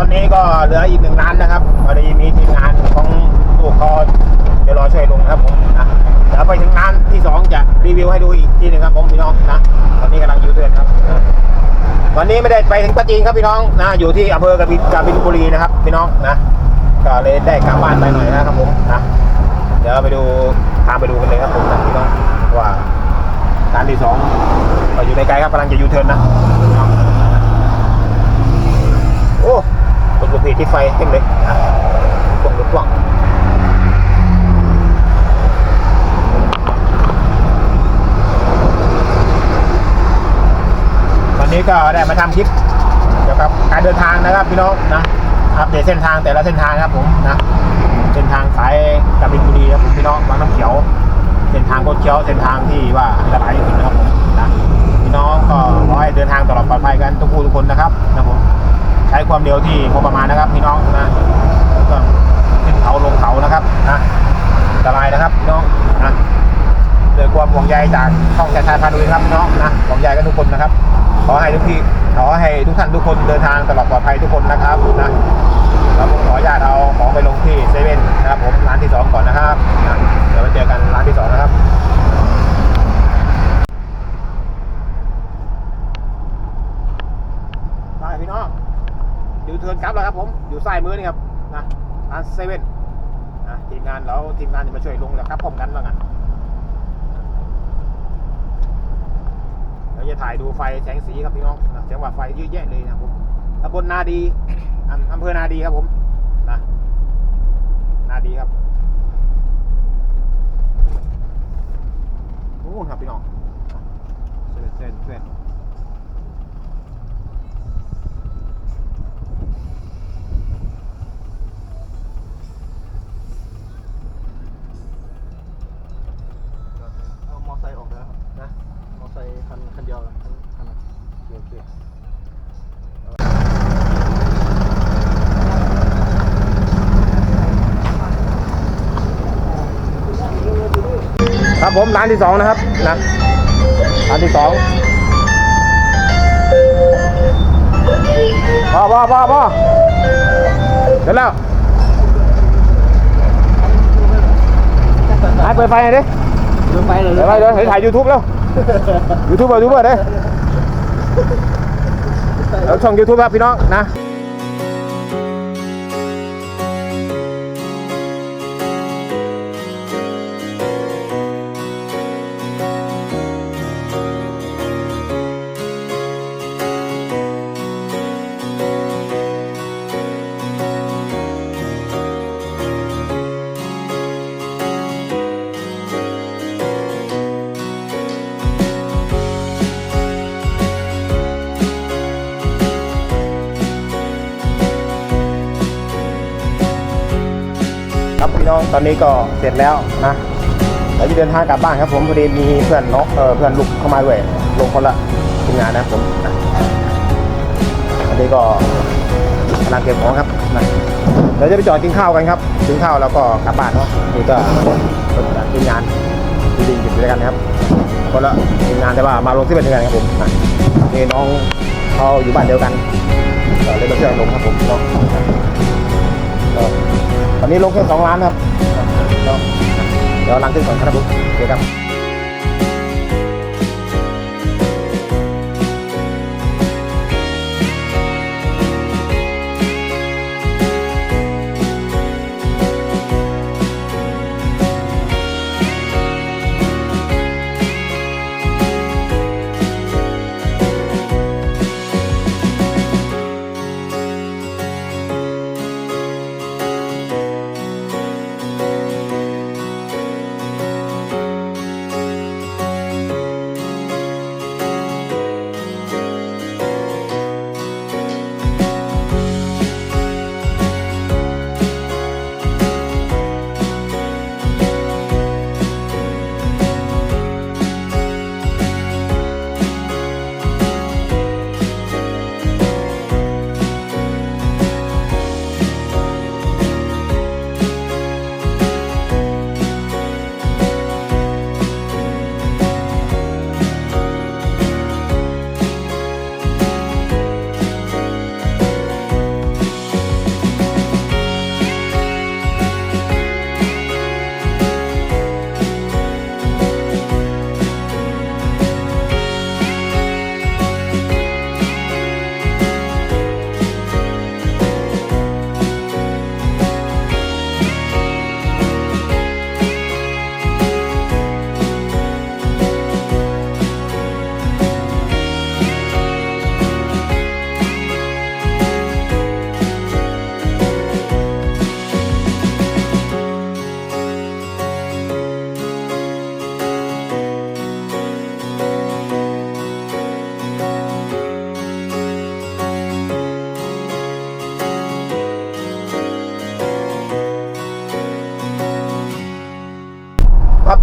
อนนี้ก็เหลืออีกหนึ่งร้านนะครับพอดีมีทีมงานของลูกเขาเดี๋ยวรอช่วยลงนะครับผมนะเดี๋ยวไปถึงร้านที่สองจะรีวิวให้ดูอีกทีหนึ่งครับผมพี่น้องนะตอนนี้กำลังอยู่เตือนครับวันนี้ไม่ได้ไปถึงปัจจีนครับพี่น้องนะอยู่ที่อำเภอกบินกบินบุรีนะครับ พี่น้องนะก็เลยได้กลับบ้านไปหน่อยนะครับผมนะเดี๋ยวไปดูตามไปดูกันเลยครับผมนะพี่น้องว่าร้านที่สองก็อยู่ในไกลครับกำลังจะยูเทิร์นนะพี่น้อง โอ้ มีไฟเต็มเลยอะกว้างรถกว้างวันนี้ก็ได้มาทำคลิปเกี่ยวกับการเดินทางนะครับพี่น้องนะอัปเดตเส้นทางแต่ละเส้นทางครับผมนะเส้นทางสายกบินบุรีครับผมพี่น้องบางน้ำเขียวเส้นทางโคดเขียวเส้นทางที่ว่าอันตรายที่สุดนะครับผมนะพี่น้องก็ขอให้เดินทางตลอดปลอดภัยกันทุกผู้ทุกคนนะครับนะผม ใช้ความเร็วที่พอประมาณนะครับพี่น้องนะก็ขึ้นเขาลงเขานะครับนะอันตรายนะครับพี่น้องนะด้วยความห่วงใยจากช่องชาชายพาดุยครับพี่น้องนะห่วงใยกันทุกคนนะครับ ขอให้ทุกที่ขอให้ทุกท่านทุกคนเดินทางตลอดปลอดภัยทุกคนนะครับนะแล้วผมขออนุญาตเอาของไปลงที่เซเว่นนะครับผมร้านที่สองก่อนนะครับนะเดี๋ยวไปเจอกันร้านที่สองนะครับ ไปพี่น้องอยู่เทิร์นกลับแล้วครับผม อยู่ซ้ายมือนี่ครับนะร้านเซเว่นนะทีมงานเราทีมงานจะมาช่วยลงแล้วครับพร้อมกันว่างั้นเดี๋ยวจะถ่ายดูไฟแสงสีครับพี่น้องนะเสียงว่าไฟเยอะแยะเลยนะครับผมตำบลนาดีอำเภอนาดีครับผมนะนาดีครับโอ้ครับพี่น้องเซเว่นเซเว่นเซเว่น ครับผมร้านที่สองนะครับนะร้านที่สองพอพอพอพอเสร็จแล้วให้เปิดไฟหน่อยดิเดินไปเลยเปิดไฟเลยเฮ้ยถ่ายยูทูบแล้วยูทูบเบอร์ยูทูบเบอร์เลยแล้วช่องยูทูบครับพี่น้องนะ ครับพี่น้องตอนนี้ก็เสร็จแล้วนะเดี๋ยวจะเดินทางกลับบ้านครับ ผมพอดีมีเพื่อนน้องเออเพื่อนลูกเข้ามาด้วยลงคนละทีมงานนะผมนะอันนี้ก็กำลังเก็บของครับนะเดี๋ยวจะไปจอดกินข้าวกันครับกินข้าวแล้วก็กลับบ้านเนาะนี่ก็ทีมงานที่ดินอยู่ด้วยกันนะครับคนละทีมงานแต่ว่ามาลงที่เป็นเดือนครับผมนะนี่น้องเขาอยู่บ้านเดียวกันก็เลยมาช่วยลงครับผมเนาะก็ ตอนนี้ลงแค่สองล้านครับ เดี๋ยวล้างขึ้นก่อนครับผมโอเคครับ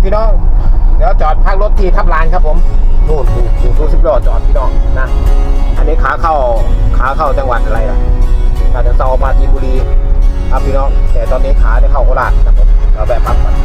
พี่น้อง เดี๋ยวจอดพักรถที่ทับลานครับผมนู่นดูดูดูสิบล้อจอดพี่น้องนะ อันนี้ขาเข้าขาเข้าจังหวัดอะไรล่ะชาจังเซาปราจีนบุรีครับพี่น้อง แต่ตอนนี้ขาจะเข้าโคราชครับผมเราแบบพักก่อน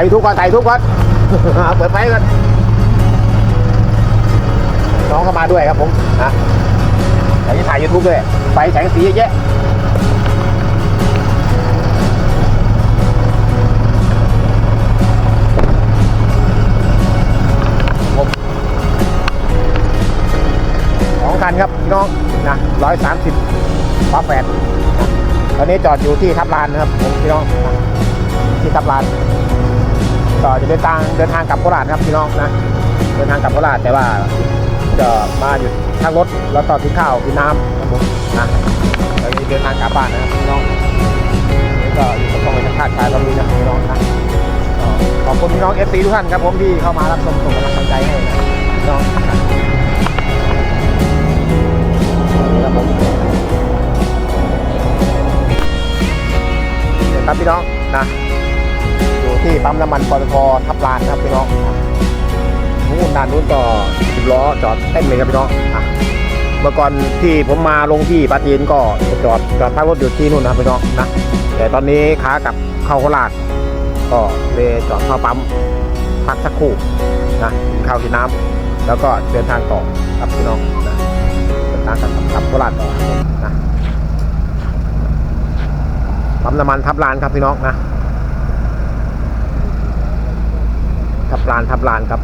ายทุกก่อนถ่ายทุกก่อนเปิดไฟก่อนน้องเข้ามาด้วยครับผมนะเดี๋ยวจะถ่ายยูทูบด้วยไฟแสงสีเยอะแยะผมสองคันครับพี่น้องนะร้อยสามสิบฟ้าแฝดตอนนี้จอดอยู่ที่ทับลานนะครับผมพี่น้องที่ทับลาน ก็จะเดินทางเดินทางกลับโคราชครับพี่น้องนะเดินทางกลับโคราชแต่ว่าจะมาหยุดทางรถแล้วต่อที่ข้าวที่น้ำครับผมนะแล้วจะเดินทางกลับบ้านนะครับพี่น้องก็อยู่กับกองเป็นชาติชายตอนนี้นะพี่น้องนะขอบคุณพี่น้องเอฟซีทุกท่านครับผมที่เข้ามารับชมส่งกำลังใจ น้ำมันปตททับลานนะครับพี่น้องนู้นด้านนู้นก็สิบล้อจอดเต็มเลยครับพี่น้องเมื่อก่อนที่ผมมาลงที่ปาจีนก็จอดจอดพักรถอยู่ที่นู่นนะครับพี่น้องนะแต่ตอนนี้ขากลับเข้าโคราชก็เลยจอดเข้าปั๊มพักสักครู่นะกินข้าวกินน้ำแล้วก็เดินทางต่อครับพี่น้องนะเดินทางกลับกลับโคราชต่อนะปั๊มน้ำมันทับลานครับพี่น้องนะ ทับลานทับลานครับ